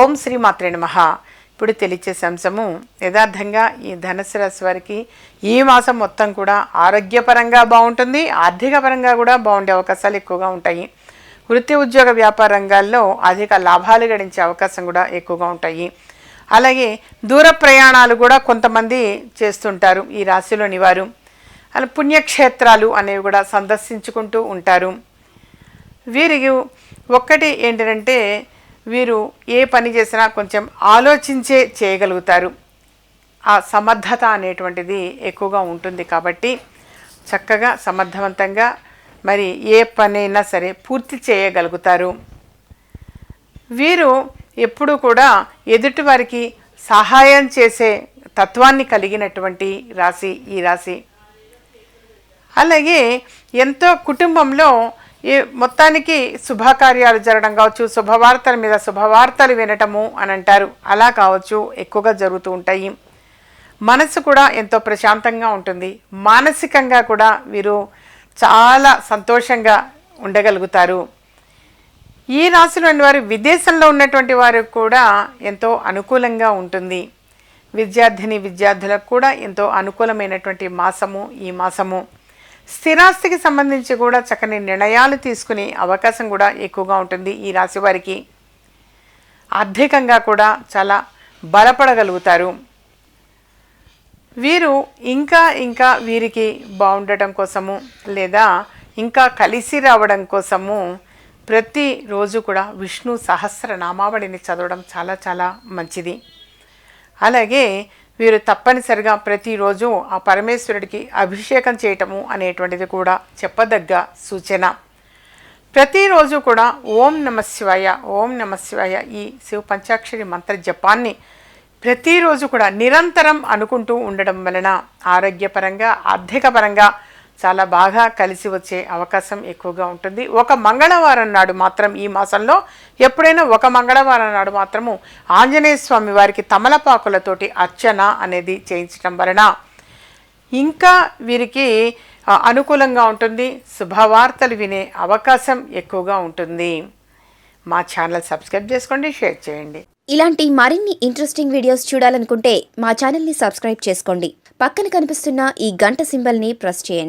ఓం శ్రీ మాత్రే నమః. ఇప్పుడు తెలియచేసే అంశము యథార్థంగా ఈ ధనుసు రాశి వారికి ఈ మాసం మొత్తం కూడా ఆరోగ్యపరంగా బాగుంటుంది ఆర్థికపరంగా కూడా బాగుండే అవకాశాలు ఎక్కువగా ఉంటాయి. వృత్తి ఉద్యోగ వ్యాపార రంగాల్లో అధిక లాభాలు గడించే అవకాశం కూడా ఎక్కువగా ఉంటాయి. అలాగే దూర ప్రయాణాలు కూడా కొంతమంది చేస్తుంటారు ఈ రాశిలోని వారు. అలా పుణ్యక్షేత్రాలు అనేవి కూడా సందర్శించుకుంటూ ఉంటారు. వీరికి ఒక్కటి ఏంటంటే వీరు ఏ పని చేసినా కొంచెం ఆలోచించే చేయగలుగుతారు. ఆ సమర్థత అనేటువంటిది ఎక్కువగా ఉంటుంది కాబట్టి చక్కగా సమర్థవంతంగా మరి ఏ పనైనా సరే పూర్తి చేయగలుగుతారు. వీరు ఎప్పుడూ కూడా ఎదుటివారికి సహాయం చేసే తత్వాన్ని కలిగినటువంటి రాశి ఈ రాశి. అలాగే ఎంతో కుటుంబంలో ఈ మొత్తానికి శుభకార్యాలు జరగడం కావచ్చు శుభవార్తల మీద శుభవార్తలు వినటము అని అంటారు. అలా కావచ్చు ఎక్కువగా జరుగుతూ ఉంటాయి. మనసు కూడా ఎంతో ప్రశాంతంగా ఉంటుంది. మానసికంగా కూడా వీరు చాలా సంతోషంగా ఉండగలుగుతారు. ఈ రాశిలోని వారు విదేశంలో ఉన్నటువంటి వారు కూడా ఎంతో అనుకూలంగా ఉంటుంది. విద్యార్థిని విద్యార్థులకు కూడా ఎంతో అనుకూలమైనటువంటి మాసము ఈ మాసము. స్థిరాస్తికి సంబంధించి కూడా చక్కని నిర్ణయాలు తీసుకునే అవకాశం కూడా ఎక్కువగా ఉంటుంది ఈ రాశి వారికి. ఆర్థికంగా కూడా చాలా బలపడగలుగుతారు. వీరు ఇంకా ఇంకా వీరికి బాగుండటం కోసము లేదా ఇంకా కలిసి రావడం కోసము ప్రతిరోజు కూడా విష్ణు సహస్రనామావళిని చదవడం చాలా చాలా మంచిది. అలాగే వీరు తప్పనిసరిగా ప్రతిరోజు ఆ పరమేశ్వరుడికి అభిషేకం చేయటము అనేటువంటిది కూడా చెప్పదగ్గ సూచన. ప్రతిరోజు కూడా ఓం నమ శివాయ ఓం నమ శివాయ ఈ శివ పంచాక్షరి మంత్ర జపాన్ని ప్రతిరోజు కూడా నిరంతరం అనుకుంటూ ఉండడం వలన ఆరోగ్యపరంగా ఆర్థికపరంగా చాలా బాగా కలిసి వచ్చే అవకాశం ఎక్కువగా ఉంటుంది. ఒక మంగళవారం నాడు మాత్రం ఈ మాసంలో ఎప్పుడైనా ఒక మంగళవారం నాడు మాత్రము ఆంజనేయ స్వామి వారికి తమలపాకులతోటి అర్చన అనేది చేయించడం వలన ఇంకా వీరికి అనుకూలంగా ఉంటుంది. శుభవార్తలు వినే అవకాశం ఎక్కువగా ఉంటుంది. మా ఛానల్ సబ్స్క్రైబ్ చేసుకోండి షేర్ చేయండి. ఇలాంటి మరిన్ని ఇంట్రెస్టింగ్ వీడియోస్ చూడాలనుకుంటే మా ఛానల్ని సబ్స్క్రైబ్ చేసుకోండి. పక్కన కనిపిస్తున్న ఈ గంట సింబల్ని ప్రెస్ చేయండి.